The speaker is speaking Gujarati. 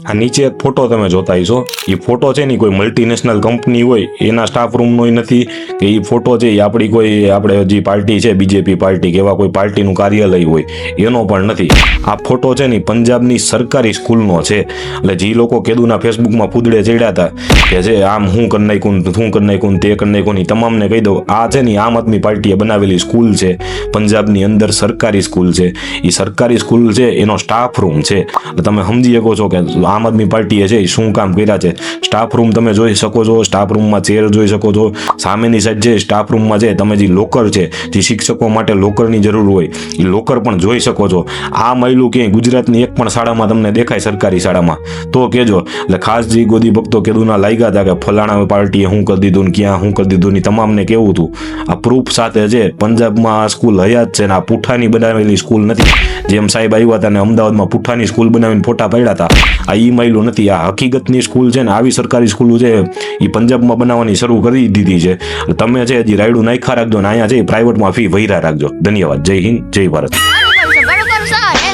આ નીચે એક ફોટો તમે જોતા હશો. એ ફોટો છે ને કોઈ મલ્ટીનેશનલ કંપની હોય, એના સ્ટાફ રૂમનો નથી. કે એ ફોટો છે એ આપણી કોઈ આપણે જે પાર્ટી છે બીજેપી પાર્ટી કે એવા કોઈ પાર્ટીનું કાર્યાલય હોય, એનો પણ નથી. આ ફોટો છે ને પંજાબની સરકારી સ્કૂલનો છે. એટલે જે લોકો કેદુના ફેસબુકમાં ફૂદડે ચડ્યા હતા કે જે આમ હું કરી નાખું શું કરી નાખું તે કરી નાખું એ તમામને કહી દઉં. આ છે ને આમ આદમી પાર્ટીએ બનાવેલી સ્કૂલ છે, પંજાબની અંદર સરકારી સ્કૂલ છે. એ સરકારી સ્કૂલ છે, એનો સ્ટાફ રૂમ છે. તમે સમજી શકો છો કે આમ આદમી પાર્ટીએ છે શું કામ કર્યા છે? સ્ટાફ રૂમ તમે જોઈ શકો છો સ્ટાફ રૂમમાં ચેર જોઈ શકો છો. સામેની સાઈડ જે સ્ટાફ રૂમમાં છે, તમે જે લોકર છે, જે શિક્ષકો માટે લોકરની જરૂર હોય એ લોકર પણ જોઈ શકો છો. આ મહિલું ક્યાંય ગુજરાતની એક પણ શાળામાં તમને દેખાય સરકારી શાળામાં. તો કહેજો, એટલે ખાસ જે ગોદી ભક્તો કેદુના લાગ્યા હતા કે ફલાણા પાર્ટીએ શું કરી દીધું ને ક્યાં શું કરી દીધું ને તમામને કેવું હતું? આ પ્રૂફ સાથે છે પંજાબમાં આ સ્કૂલ હયાત છે ને આ પુઠ્ઠાની બનાવેલી સ્કૂલ નથી. જેમ સાહેબ આવ્યા હતા ને અમદાવાદમાં પુઠ્ઠાની સ્કૂલ બનાવીને ફોટા પડ્યા હતા. આ ઈ માઇલું નથી. આ હકીકતની સ્કૂલ છે ને, આવી સરકારી સ્કૂલો છે એ પંજાબમાં બનાવવાની શરૂ કરી દીધી છે. તમે છે હજી રાયડું નાખ્યા રાખજો ને, અહીંયા છે પ્રાઇવેટમાં ફી વહીરા રાખજો. ધન્યવાદ. જય હિન્દ, જય ભારત.